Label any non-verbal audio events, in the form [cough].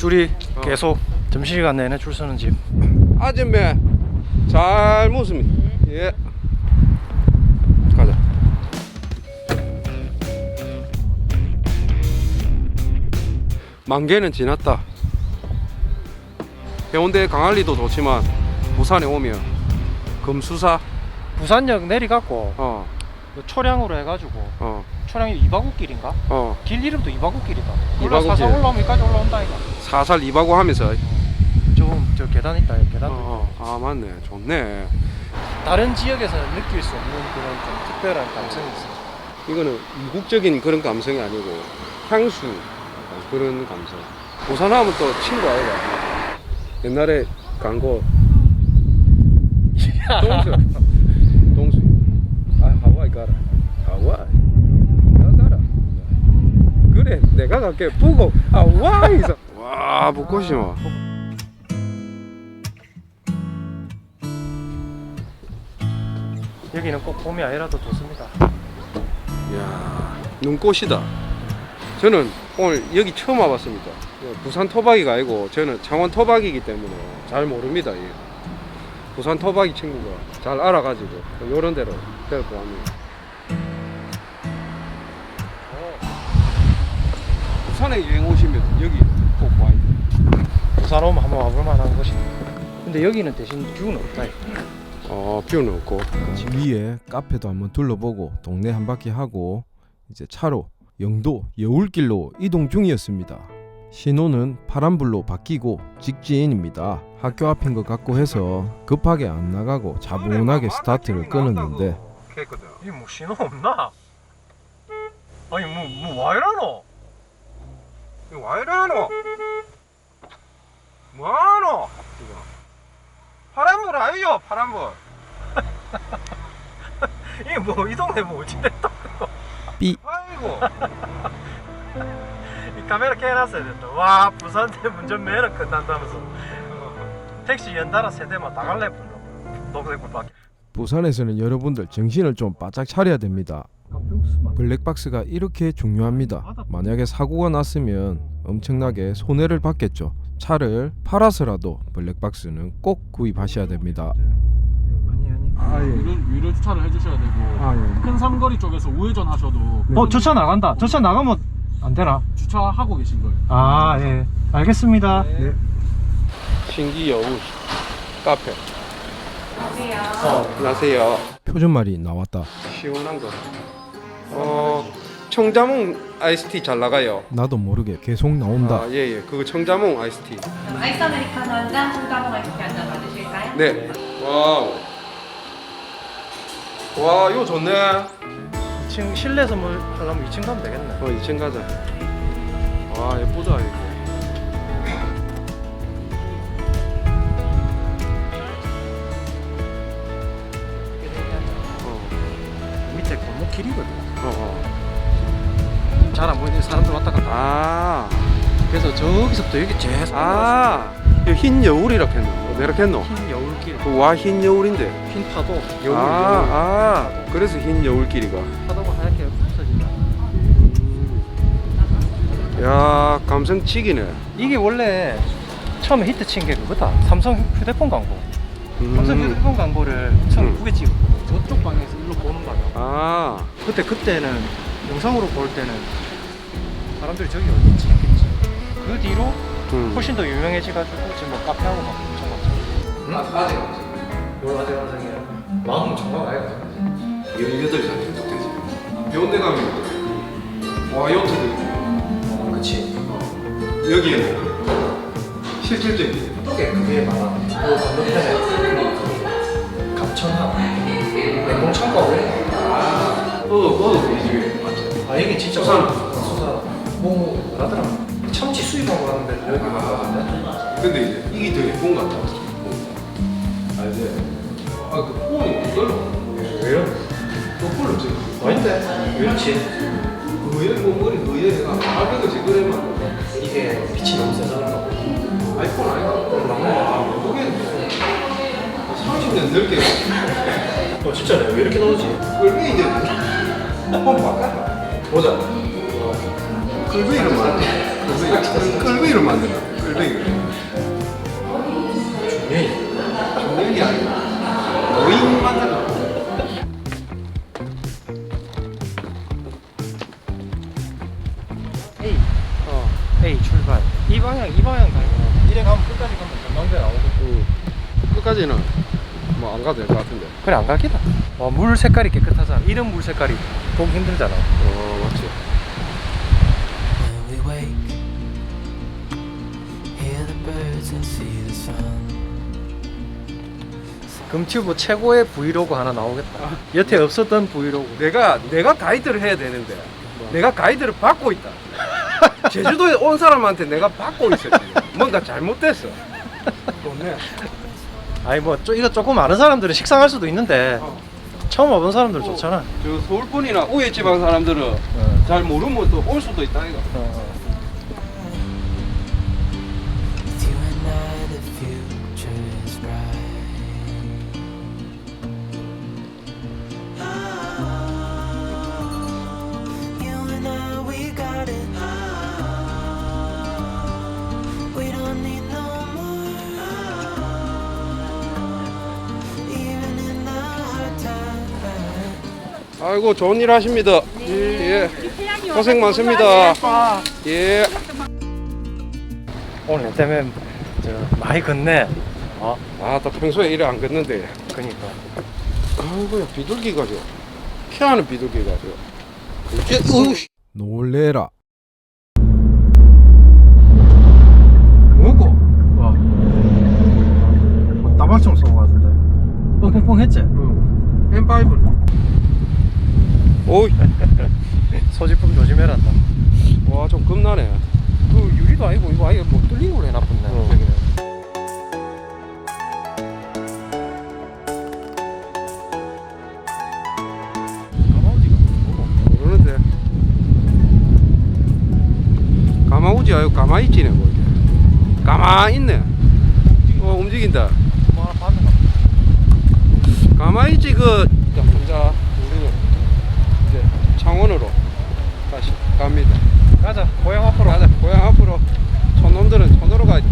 줄이 어. 계속 점심시간 내내 줄 서는 집. 아줌매 잘 먹습니다. 예. 가자. 만개는 지났다. 해운대 강할리도 좋지만 부산에 오면 금수사 부산역 내리갖고 어 그 초량으로 해가지고 어, 초량이 이바구길인가? 어. 길 이름도 이바구길이다. 올라 이바구길. 사서 올라오면 여기까지 올라온다 이거. 사살 이바고 하면서 조금 저 계단 있다. 여기 계단. 어, 어. 아 맞네 좋네 다른 지역에서는 느낄 수 없는 그런 좀 특별한 감성이 있어. 이거는 이국적인 그런 감성이 아니고 향수 약간 그런 감성 부산하면 또 친구 아이가 옛날에 간거 동수 [laughs] 내가 갈게 보고. 하와이에서. 와 북고시마 여기는 꼭 봄이 아니라도 좋습니다. 이야 눈꽃이다. 저는 오늘 여기 처음 와봤습니다. 부산 토박이가 아니고 저는 창원 토박이기 때문에 잘 모릅니다 이 부산 토박이 친구가 잘 알아가지고 요런 데로 데리고 왔네요 부산에 여행 오시면 여기 꼭 와야 돼요 부산 오면 한번 와볼 만한 곳이. 근데 여기는 대신 뷰는 없다. 어 뷰는 없고 위에 카페도 한번 둘러보고 동네 한 바퀴 하고 이제 차로 영도 여울길로 이동 중이었습니다. 신호는 파란불로 바뀌고 직진입니다. 학교 앞인 것 같고 해서 급하게 안 나가고 차분하게 스타트를 끊었는데 이뭐 신호 없나? 아니 뭐뭐 와이라노? 와 이러노 뭐하노 이거 파란불 아니요 파란불 [laughs] 이게 뭐 이 동네 뭐 어찌됐다? 아이고 이 카메라 켜놨어야 된다. 와 부산 대 운전면허 끝난다면서 택시 연달아 세 대만 다 갈래 불러. 녹색불밖에. 부산에서는 여러분들 정신을 좀 바짝 차려야 됩니다. 블랙박스가 이렇게 중요합니다. 만약에 사고가 났으면 엄청나게 손해를 받겠죠. 차를 팔아서라도 블랙박스는 꼭 구입하셔야 됩니다. 아니 아니. 유료, 주차를 해주셔야 되고 아큰 삼거리 쪽에서 우회전 하셔도 예. 어 저차 나간다. 저차 나가면 안 되나? 주차하고 계신 거예요. 아 예. 알겠습니다. 네. 신기 여우 카페 어, 안녕하세요 표준말이 나왔다. 시원한 거 어, 청자몽 아이스티 잘 나가요 나도 모르게 계속 나온다. 아, 예, 예. 그거 청자몽 아이스티 아이스 아메리카노 한 잔, 콩가몽 아이스티 한잔 받으실까요? 네 와우 와 이거 좋네 2층 실내 선물 하려면 2층 가면 되겠네. 어 2층 가자 와 예쁘다 이거 그래서 저기서부터 여기 계속 아, 이거 흰 여울이라고 했노. 어, 내가 했노. 흰 여울길, 그와흰 여울인데. 흰 파도, 여울, 아, 여울. 아, 그래서 흰 여울길이가. 파도가 하얗게 흩어진다. 야, 감성치기네. 이게 원래 처음에 히트 친 게 그거다. 삼성 휴대폰 광고. 삼성 음. 휴대폰 광고를 처음 음. 두개 찍었거든. 저쪽 방에서 일로 보는 거야. 아, 그때 그때는 영상으로 볼 때는 사람들이 저기 어디 있지. 그 뒤로 음. 훨씬 더 유명해져가지고 지금 뭐 카페하고 막 엄청 많죠. 감성이야? 마음은 정말 아예 감성. 18살 정도 되지. 요데 가면 와, 요트도 있고. 그치. 여기에는 실질적인 어떻게 그게 많아? 그 건너편에 그 감천항 냉동 창고가 왜? 어, 어, 이 집에 맞죠? 아 여기 진짜 수산. 수산 뭐 뭐라더라? 참치 수입하고 가는데 여기 아. 근데 이제 이게 더 예쁜 것 같아. 아, 이제. 아, 그 폰이 이걸로. 왜 이러? 똑바로 지금. 아닌데 몸머리 그의 내가 아 그거지 그래만 이게 빛이 너무 세서 그런가 봐. 아이폰 아이가 아 모르겠는데 30년 넘게 어 진짜네 왜 이렇게 나오지? 끌비 이제 한번 바꿔봐 보자 끌비 이름 만든 끌비 이름 만든다 끌뱅이. 중년이. 아니고 노인 만드는 거. A 어. A 출발 이 방향 이 방향 가요 이래 가면 끝까지 가면 전망대 나오고 응. 끝까지는 뭐 안 가도 될 것 같은데. 그래 안 가겠다 와, 물 색깔이 깨끗하잖아 이런 물 색깔이 보기 힘들잖아 어 맞지. 금튜브 최고의 브이로그 하나 나오겠다 여태 없었던 브이로그 내가 내가 가이드를 해야 되는데 내가 가이드를 받고 있다. [laughs] 제주도에 온 사람한테 내가 받고 있어 지금. 뭔가 잘못됐어. 좋네. 아니 뭐 쪼- 이거 조금 아는 사람들은 식상할 수도 있는데 어. 처음 와본 사람들 좋잖아 저 서울 분이나 우회 지방 사람들은 어. 잘 모르면 또 올 수도 있다 이거. 어, 어. 아이고 좋은 일 하십니다. 예. 고생 많습니다. 예. 오늘 내 때문에 저 많이 걷네 어 아또 평소에 일을 안 걷는데. 그니까 아이고야 비둘기가 죠. 키하는 비둘기가 죠. 이제 어우 씨. 놀래라. 뭐고 와 따발총 쏜거 같은데 뻥뻥뻥 했지 M5는. 오이. [laughs] 소지품 조심해라 다 와좀 겁나네. 그 유리도 아니고 이거 아예 뭐 뚫린 걸로 해놨었네 어. 뭐고 모르는데. 가마우지 아니고 가마있지네 뭐 이게. 가마 있네. 어 움직인다. 뭐 봤는가 가마있지 그 다시 갑니다. 가자. 고향 앞으로. 가자. 고향 앞으로. 촌놈들은 촌으로 가야